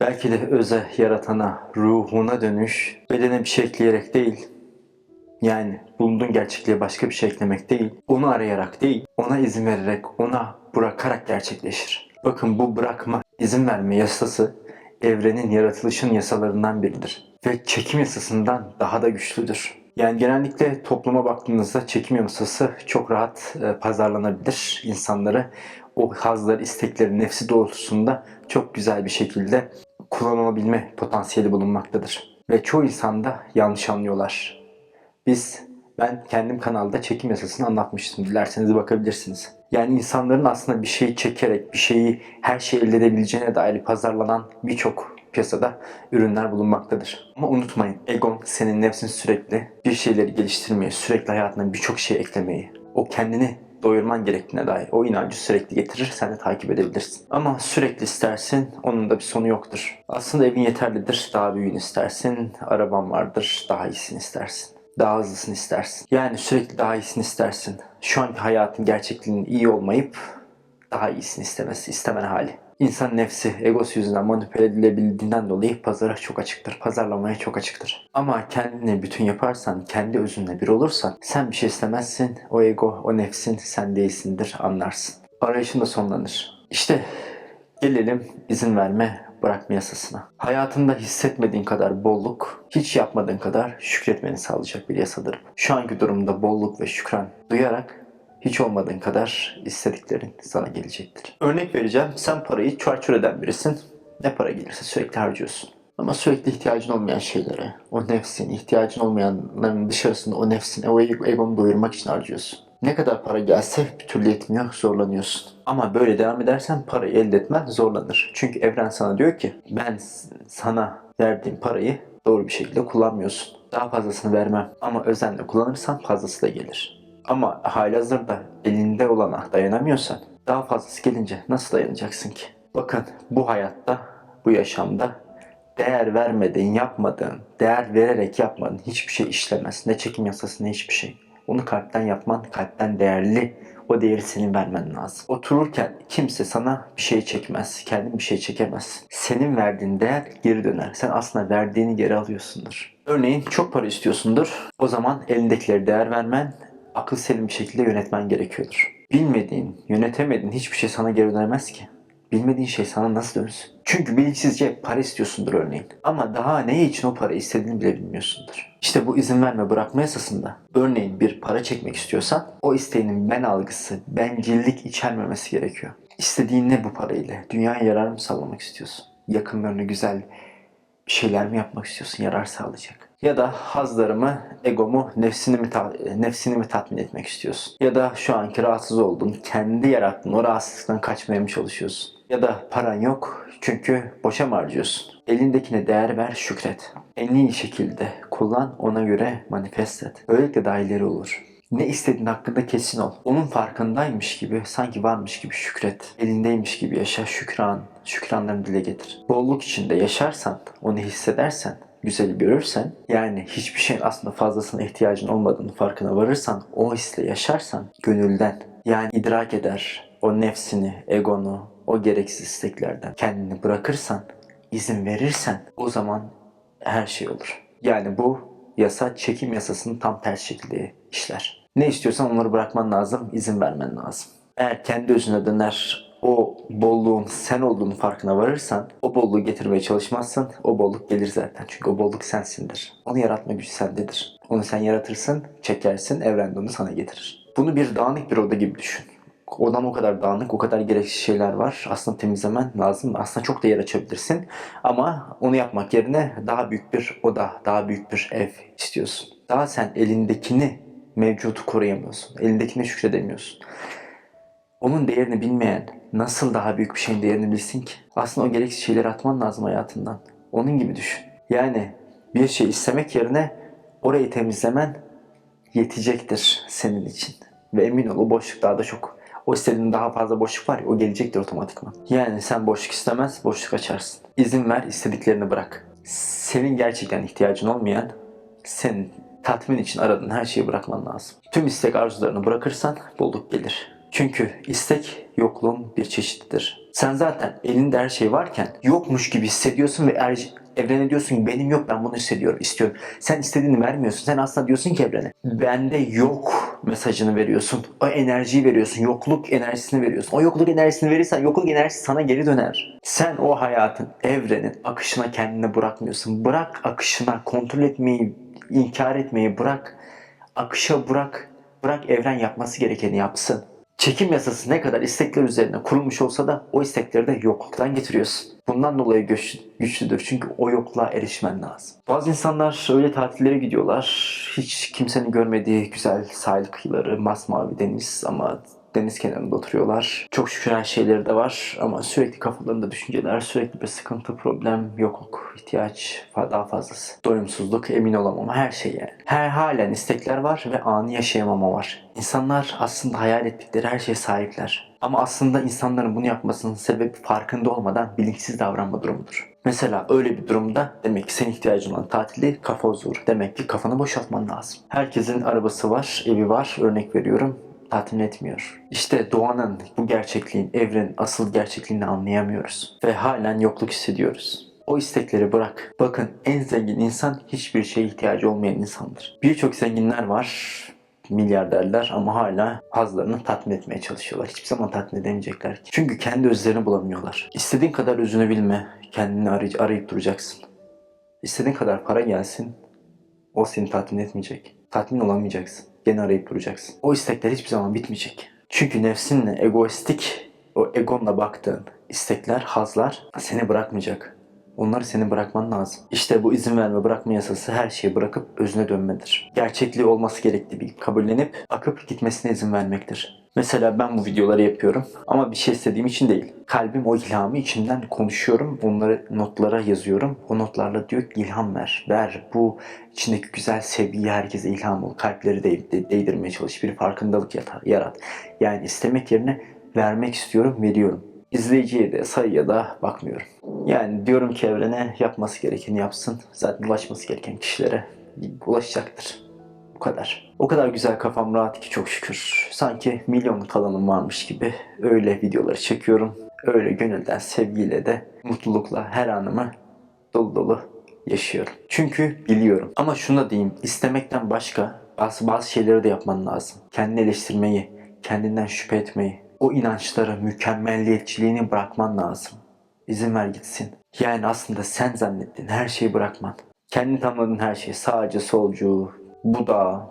Belki de öze, yaratana, ruhuna dönüş, bedene bir şey ekleyerek değil, yani bulunduğun gerçekliğe başka bir şey eklemek değil, onu arayarak değil, ona izin vererek, ona bırakarak gerçekleşir. Bakın bu bırakma, izin verme yasası evrenin yaratılışın yasalarından biridir. Ve çekim yasasından daha da güçlüdür. Yani genellikle topluma baktığınızda çekim yasası çok rahat e, pazarlanabilir. İnsanları o hazlar, istekleri, nefsi doğrultusunda çok güzel bir şekilde kullanılabilme potansiyeli bulunmaktadır. Ve çoğu insanda yanlış anlıyorlar. Biz, ben kendim kanalda çekim yasasını anlatmıştım. Dilerseniz bakabilirsiniz. Yani insanların aslında bir şeyi çekerek, bir şeyi, her şeyi elde edebileceğine dair pazarlanan birçok piyasada ürünler bulunmaktadır. Ama unutmayın, egon senin nefsin sürekli bir şeyleri geliştirmeyi, sürekli hayatına birçok şey eklemeyi, o kendini doyurman gerektiğine dair o inancı sürekli getirir, sen de takip edebilirsin. Ama sürekli istersin, onun da bir sonu yoktur. Aslında evin yeterlidir, daha büyüğünü istersin, araban vardır, daha iyisini istersin. Daha hızlısını istersin. Yani sürekli daha iyisini istersin. Şu anki hayatın gerçekliğinin iyi olmayıp daha iyisini istemesi, istemen hali. İnsan nefsi, egosu yüzünden manipüle edilebildiğinden dolayı pazara çok açıktır. Pazarlamaya çok açıktır. Ama kendini bütün yaparsan, kendi özünle bir olursan sen bir şey istemezsin. O ego, o nefsin sen değilsindir anlarsın. Arayışın da sonlanır. İşte gelelim izin verme, bırakma yasasına. Hayatında hissetmediğin kadar bolluk, hiç yapmadığın kadar şükretmeni sağlayacak bir yasadır. Şu anki durumda bolluk ve şükran duyarak hiç olmadığın kadar istediklerin sana gelecektir. Örnek vereceğim. Sen parayı çarçur eden birisin. Ne para gelirse sürekli harcıyorsun. Ama sürekli ihtiyacın olmayan şeylere, o nefsin, ihtiyacın olmayanların dışarısında o nefsin, o egonu doyurmak için harcıyorsun. Ne kadar para gelse bir türlü yetmiyor, zorlanıyorsun. Ama böyle devam edersen parayı elde etmen zorlanır. Çünkü evren sana diyor ki ben sana verdiğim parayı doğru bir şekilde kullanmıyorsun. Daha fazlasını vermem ama özenle kullanırsan fazlası da gelir. Ama halihazırda elinde olana dayanamıyorsan daha fazlası gelince nasıl dayanacaksın ki? Bakın bu hayatta, bu yaşamda değer vermediğin, yapmadığın, değer vererek yapmadığın hiçbir şey işlemez. Ne çekim yasası ne hiçbir şey. Onu kalpten yapman, kalpten değerli. O değeri senin vermen lazım. Otururken kimse sana bir şey çekmez. Kendin bir şey çekemez. Senin verdiğin değer geri döner. Sen aslında verdiğini geri alıyorsundur. Örneğin çok para istiyorsundur. O zaman elindekileri değer vermen, akıl selim bir şekilde yönetmen gerekiyordur. Bilmediğin, yönetemediğin hiçbir şey sana geri dönemez ki. Bilmediğin şey sana nasıl dönsün? Çünkü bilinçsizce para istiyorsundur örneğin. Ama daha ne için o parayı istediğini bile bilmiyorsundur. İşte bu izin verme bırakma yasasında örneğin bir para çekmek istiyorsan o isteğinin ben algısı, bencillik içermemesi gerekiyor. İstediğin ne bu parayla? Dünyaya yarar mı sağlamak istiyorsun? Yakınlarına güzel şeyler mi yapmak istiyorsun yarar sağlayacak? Ya da hazlarımı, egomu, nefsini mi, nefsini mi tatmin etmek istiyorsun? Ya da şu anki rahatsız olduğun, kendi yarattığın o rahatsızlıktan kaçmaya mı çalışıyorsun? Ya da paran yok çünkü boşa mı harcıyorsun? Elindekine değer ver, şükret. En iyi şekilde kullan, ona göre manifest et. Böylelikle daha olur. Ne istediğin hakkında kesin ol. Onun farkındaymış gibi, sanki varmış gibi şükret. Elindeymiş gibi yaşa, şükran, şükranlarını dile getir. Bolluk içinde yaşarsan, onu hissedersen, güzeli görürsen, yani hiçbir şeyin aslında fazlasına ihtiyacın olmadığını farkına varırsan, o hisle yaşarsan, gönülden, yani idrak eder, o nefsini, egonu, o gereksiz isteklerden kendini bırakırsan, izin verirsen, o zaman her şey olur. Yani bu yasa çekim yasasının tam ters şekilde işler. Ne istiyorsan onları bırakman lazım, izin vermen lazım. Eğer kendi özüne döner o bolluğun sen olduğunu farkına varırsan o bolluğu getirmeye çalışmazsan o bolluk gelir zaten. Çünkü o bolluk sensindir. Onu yaratma gücü sendedir. Onu sen yaratırsın, çekersin, evren onu sana getirir. Bunu bir dağınık bir oda gibi düşün. Odan o kadar dağınık, o kadar gereksiz şeyler var. Aslında temizlemen lazım. Aslında çok da yer açabilirsin. Ama onu yapmak yerine daha büyük bir oda, daha büyük bir ev istiyorsun. Daha sen elindekini, mevcutu koruyamıyorsun. Elindekine şükredemiyorsun. Onun değerini bilmeyen nasıl daha büyük bir şeyin değerini bilsin ki? Aslında o gereksiz şeyleri atman lazım hayatından. Onun gibi düşün. Yani bir şey istemek yerine orayı temizlemen yetecektir senin için. Ve emin ol o boşluk daha da çok. O istediğin daha fazla boşluk var ya o gelecektir otomatikman. Yani sen boşluk istemez boşluk açarsın. İzin ver istediklerini bırak. Senin gerçekten ihtiyacın olmayan senin tatmin için aradığın her şeyi bırakman lazım. Tüm istek arzularını bırakırsan bolluk gelir. Çünkü istek yokluğun bir çeşididir. Sen zaten elinde her şey varken yokmuş gibi hissediyorsun ve er- evrene diyorsun ki benim yok ben bunu hissediyorum, istiyorum. Sen istediğini vermiyorsun. Sen aslında diyorsun ki evrene bende yok mesajını veriyorsun. O enerjiyi veriyorsun. Yokluk enerjisini veriyorsun. O yokluk enerjisini verirsen yokluk enerjisi sana geri döner. Sen o hayatın, evrenin akışına kendini bırakmıyorsun. Bırak akışına kontrol etmeyi, inkar etmeyi bırak. Akışa bırak. Bırak evren yapması gerekeni yapsın. Çekim yasası ne kadar istekler üzerine kurulmuş olsa da o istekleri de yokluktan getiriyorsun. Bundan dolayı güç, güçlüdür çünkü o yokluğa erişmen lazım. Bazı insanlar öyle tatillere gidiyorlar. Hiç kimsenin görmediği güzel sahil kıyıları, masmavi deniz ama deniz kenarında oturuyorlar. Çok şükür her şeyleri de var ama sürekli kafalarında düşünceler, sürekli bir sıkıntı, problem, yokluk, ihtiyaç, daha fazlası. Doyumsuzluk, emin olamama, her şey yani. Her halen istekler var ve anı yaşayamama var. İnsanlar aslında hayal ettikleri her şeye sahipler. Ama aslında insanların bunu yapmasının sebebi farkında olmadan bilinçsiz davranma durumudur. Mesela öyle bir durumda demek ki senin ihtiyacın olan tatil değil, kafa huzuru. Demek ki kafanı boşaltman lazım. Herkesin arabası var, evi var, örnek veriyorum tatmin etmiyor. İşte doğanın, bu gerçekliğin, evrenin asıl gerçekliğini anlayamıyoruz. Ve halen yokluk hissediyoruz. O istekleri bırak. Bakın en zengin insan hiçbir şeye ihtiyacı olmayan insandır. Birçok zenginler var, milyarderler ama hala hazlarını tatmin etmeye çalışıyorlar. Hiçbir zaman tatmin edemeyecekler ki. Çünkü kendi özlerini bulamıyorlar. İstediğin kadar üzülebilme, kendini arayıp, arayıp duracaksın. İstediğin kadar para gelsin, o seni tatmin etmeyecek. Tatmin olamayacaksın. Gene arayıp duracaksın. O istekler hiçbir zaman bitmeyecek. Çünkü nefsinle, egoistik, o egonla baktığın istekler, hazlar seni bırakmayacak. Onları senin bırakman lazım. İşte bu izin verme bırakma yasası her şeyi bırakıp özüne dönmedir. Gerçekliği olması gerektiği bir kabullenip akıp gitmesine izin vermektir. Mesela ben bu videoları yapıyorum ama bir şey istediğim için değil. Kalbim o ilhamı içimden konuşuyorum. Onları notlara yazıyorum. O notlarla diyor ki ilham ver. Ver bu içindeki güzel sevgiyi herkese ilham ol. Kalpleri de, de- değdirmeye çalış. Bir farkındalık yatar, yarat. Yani istemek yerine vermek istiyorum, veriyorum. İzleyiciye de sayıya da bakmıyorum. Yani diyorum ki evrene yapması gerekeni yapsın. Zaten ulaşması gereken kişilere ulaşacaktır. Bu kadar. O kadar güzel kafam rahat ki çok şükür. Sanki milyonluk alanım varmış gibi öyle videoları çekiyorum. Öyle gönülden sevgiyle de mutlulukla her anımı dolu dolu yaşıyorum. Çünkü biliyorum. Ama şunu da diyeyim. istemekten başka bazı, bazı şeyleri de yapman lazım. Kendini eleştirmeyi, kendinden şüphe etmeyi, o inançları, mükemmelliyetçiliğini bırakman lazım. İzin ver gitsin. Yani aslında sen zannettiğin her şeyi bırakman. Kendi tanımladığın her şey sağcı, solcu, Buda,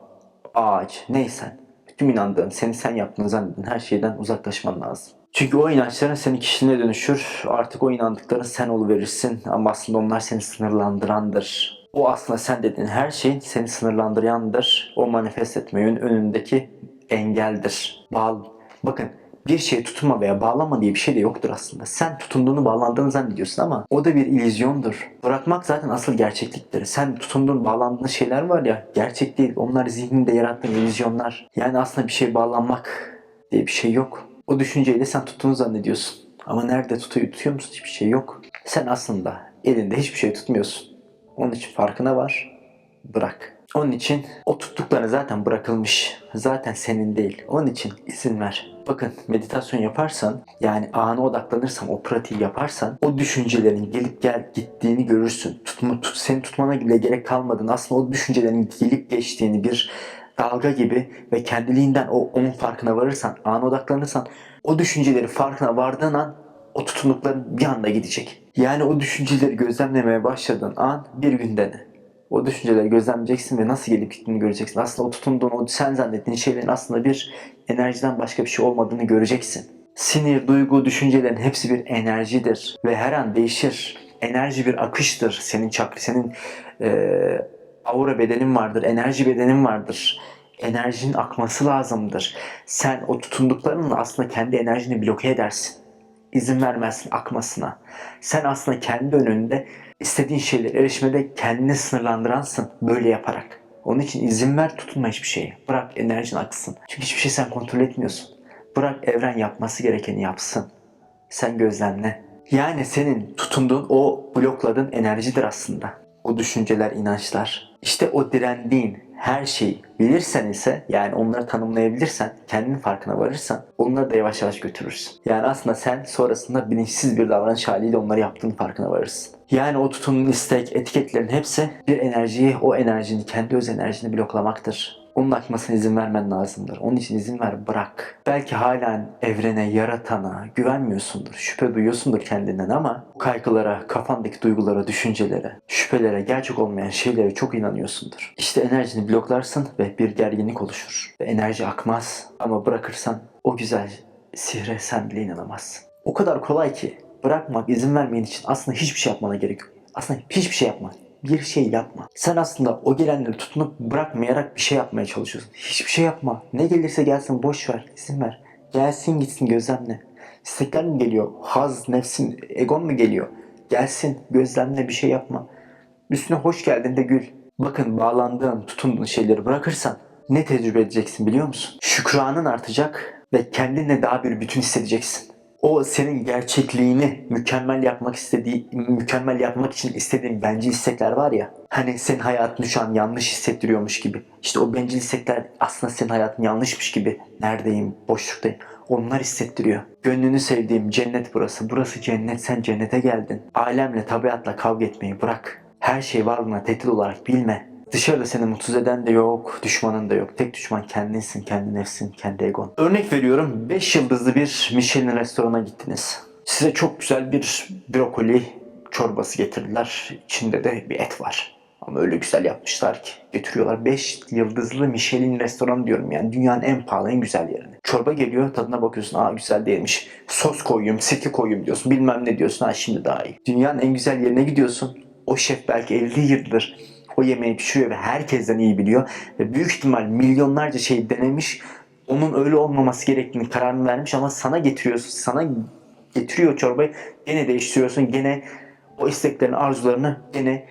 ağaç, neysen. Tüm inandığın, seni sen yaptığını zannettiğin her şeyden uzaklaşman lazım. Çünkü o inançların senin kişiliğine dönüşür. Artık o inandıkların sen verirsin ama aslında onlar seni sınırlandırandır. O aslında sen dediğin her şeyin seni sınırlandırandır. O manifest etmeyin önündeki engeldir. Bağlı. Bakın bir şeye tutunma veya bağlama diye bir şey de yoktur aslında. Sen tutunduğunu bağlandığını zannediyorsun ama o da bir illüzyondur. Bırakmak zaten asıl gerçekliktir. Sen tutunduğun bağlandığın şeyler var ya gerçek değil. Onlar zihninde yarattığın illüzyonlar. Yani aslında bir şeye bağlanmak diye bir şey yok. O düşünceyle sen tuttuğunu zannediyorsun. Ama nerede tutuyor, tutuyor musun? Hiçbir şey yok. Sen aslında elinde hiçbir şey tutmuyorsun. Onun için farkına var. Bırak. Onun için o tuttukları zaten bırakılmış. Zaten senin değil. Onun için izin ver. Bakın meditasyon yaparsan yani ana odaklanırsan o pratiği yaparsan o düşüncelerin gelip gel gittiğini görürsün. Tutma, tut, seni tutmana bile gerek kalmadığını aslında o düşüncelerin gelip geçtiğini bir dalga gibi ve kendiliğinden o onun farkına varırsan, ana odaklanırsan o düşünceleri farkına vardığın an o tutunukların bir anda gidecek. Yani o düşünceleri gözlemlemeye başladığın an bir gün dene. O düşünceleri gözlemleyeceksin ve nasıl gelip gittiğini göreceksin. Aslında o tutunduğun, o sen zannettiğin şeylerin aslında bir enerjiden başka bir şey olmadığını göreceksin. Sinir, duygu, düşüncelerin hepsi bir enerjidir ve her an değişir. Enerji bir akıştır. Senin çakra, senin eee aura bedenin vardır, enerji bedenin vardır. Enerjinin akması lazımdır. Sen o tutunduklarınla aslında kendi enerjini bloke edersin. İzin vermezsin akmasına. Sen aslında kendi önünde istediğin şeylere erişmede kendini sınırlandıransın böyle yaparak. Onun için izin ver tutunma hiçbir şeye. Bırak enerjin aksın. Çünkü hiçbir şey sen kontrol etmiyorsun. Bırak evren yapması gerekeni yapsın. Sen gözlemle. Yani senin tutunduğun o blokladığın enerjidir aslında. o düşünceler, inançlar. İşte o direndiğin her şeyi bilirsen ise yani onları tanımlayabilirsen, kendinin farkına varırsan onları da yavaş yavaş götürürsün. Yani aslında sen sonrasında bilinçsiz bir davranış haliyle onları yaptığın farkına varırsın. Yani o tutumun, istek, etiketlerin hepsi bir enerjiyi, o enerjini, kendi öz enerjini bloklamaktır. Onun akmasına izin vermen lazımdır. Onun için izin ver, bırak. Belki halen evrene, yaratana güvenmiyorsundur, şüphe duyuyorsundur kendinden ama bu kaygılara, kafandaki duygulara, düşüncelere, şüphelere, gerçek olmayan şeylere çok inanıyorsundur. İşte enerjini bloklarsın ve bir gerginlik oluşur. Ve enerji akmaz ama bırakırsan o güzel sihre sen bile inanamazsın. O kadar kolay ki bırakmak, izin vermeyen için aslında hiçbir şey yapmana gerek yok. Aslında hiçbir şey yapma. Bir şey yapma. Sen aslında o gelenleri tutunup bırakmayarak bir şey yapmaya çalışıyorsun. Hiçbir şey yapma. Ne gelirse gelsin boş ver, izin ver. Gelsin gitsin gözlemle. İstekler mi geliyor? Haz, nefsin, egon mu geliyor? Gelsin gözlemle bir şey yapma. Üstüne hoş geldin de gül. Bakın bağlandığın, tutunduğun şeyleri bırakırsan ne tecrübe edeceksin biliyor musun? Şükranın artacak ve kendinle daha bir bütün hissedeceksin. O senin gerçekliğini mükemmel yapmak istediği, mükemmel yapmak için istediğin bencil istekler var ya. Hani senin hayatını şu an yanlış hissettiriyormuş gibi. İşte o bencil istekler aslında senin hayatın yanlışmış gibi. Neredeyim, boşluktayım. Onlar hissettiriyor. Gönlünü sevdiğim cennet burası. Burası cennet. Sen cennete geldin. Alemle, tabiatla kavga etmeyi bırak. Her şey varlığına tehdit olarak bilme. Dışarıda seni mutsuz eden de yok, düşmanın da yok. Tek düşman kendinsin, kendi nefsin, kendi egon. Örnek veriyorum 5 yıldızlı bir Michelin restorana gittiniz. Size çok güzel bir brokoli çorbası getirdiler. İçinde de bir et var. Ama öyle güzel yapmışlar ki. Getiriyorlar 5 yıldızlı Michelin restoranı diyorum yani. Dünyanın en pahalı, en güzel yerini. Çorba geliyor tadına bakıyorsun. Aa güzel değilmiş. Sos koyayım, sirke koyayım diyorsun. Bilmem ne diyorsun. Ha şimdi daha iyi. Dünyanın en güzel yerine gidiyorsun. O şef belki 50 yıldır o yemeği pişiriyor ve herkesten iyi biliyor. Ve büyük ihtimal milyonlarca şey denemiş. Onun öyle olmaması gerektiğini kararını vermiş ama sana getiriyorsun. Sana getiriyor çorbayı. Gene değiştiriyorsun. Gene o isteklerini, arzularını gene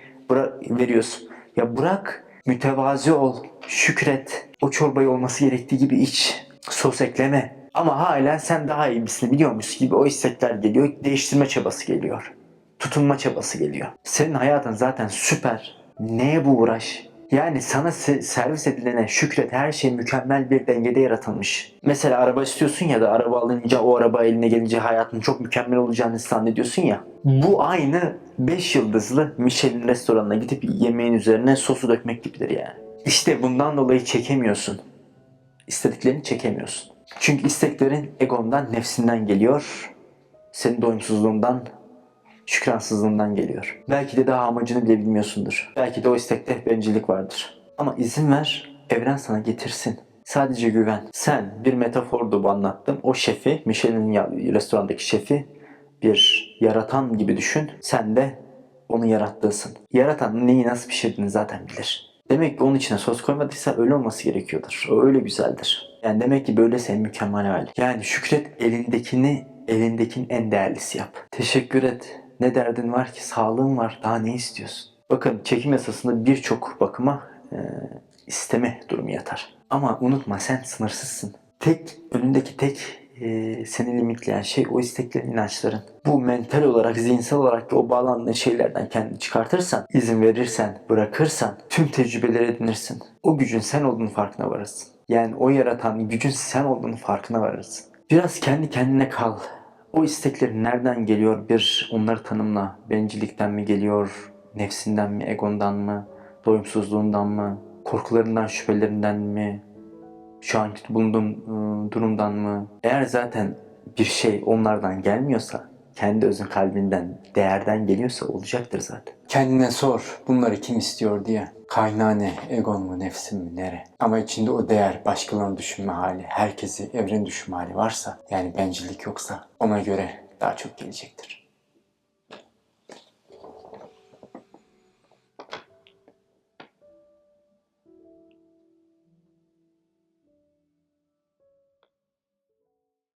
veriyorsun. Ya bırak, mütevazi ol, şükret. O çorbayı olması gerektiği gibi iç. Sos ekleme. Ama hala sen daha iyi birisini biliyormuş gibi o istekler geliyor. Değiştirme çabası geliyor. Tutunma çabası geliyor. Senin hayatın zaten süper. Neye bu uğraş? Yani sana se- servis edilene şükret her şey mükemmel bir dengede yaratılmış. Mesela araba istiyorsun ya da araba alınca o araba eline gelince hayatın çok mükemmel olacağını zannediyorsun ya. Bu aynı 5 yıldızlı Michelin restoranına gidip yemeğin üzerine sosu dökmek gibidir yani. İşte bundan dolayı çekemiyorsun. İstediklerini çekemiyorsun. Çünkü isteklerin egondan, nefsinden geliyor. Senin doyumsuzluğundan, şükransızlığından geliyor. Belki de daha amacını bile bilmiyorsundur. Belki de o istekte bencillik vardır. Ama izin ver, evren sana getirsin. Sadece güven. Sen bir metafordu bu anlattım. O şefi, Michelin ya- restorandaki şefi bir yaratan gibi düşün. Sen de onu yarattığısın. Yaratan neyi nasıl pişirdiğini zaten bilir. Demek ki onun içine sos koymadıysa öyle olması gerekiyordur. O öyle güzeldir. Yani demek ki böyle senin mükemmel hali. Yani şükret elindekini elindekinin en değerlisi yap. Teşekkür et. Ne derdin var ki? Sağlığın var. Daha ne istiyorsun? Bakın çekim yasasında birçok bakıma e, isteme durumu yatar. Ama unutma sen sınırsızsın. Tek önündeki tek e, seni limitleyen şey o isteklerin, inançların. Bu mental olarak, zihinsel olarak da o bağlandığın şeylerden kendini çıkartırsan, izin verirsen, bırakırsan tüm tecrübeleri edinirsin. O gücün sen olduğunu farkına varırsın. Yani o yaratan gücün sen olduğunu farkına varırsın. Biraz kendi kendine kal. O isteklerin nereden geliyor? Bir onları tanımla. Bencillikten mi geliyor, nefsinden mi, egondan mı, doyumsuzluğundan mı, korkularından, şüphelerinden mi, şu anki bulunduğun ıı, durumdan mı? Eğer zaten bir şey onlardan gelmiyorsa, kendi özün kalbinden, değerden geliyorsa olacaktır zaten. Kendine sor bunları kim istiyor diye. Kaynağı ne? Egon mu, nefsin mi, nere? Ama içinde o değer, başkalarını düşünme hali, herkesi evren düşünme hali varsa, yani bencillik yoksa ona göre daha çok gelecektir.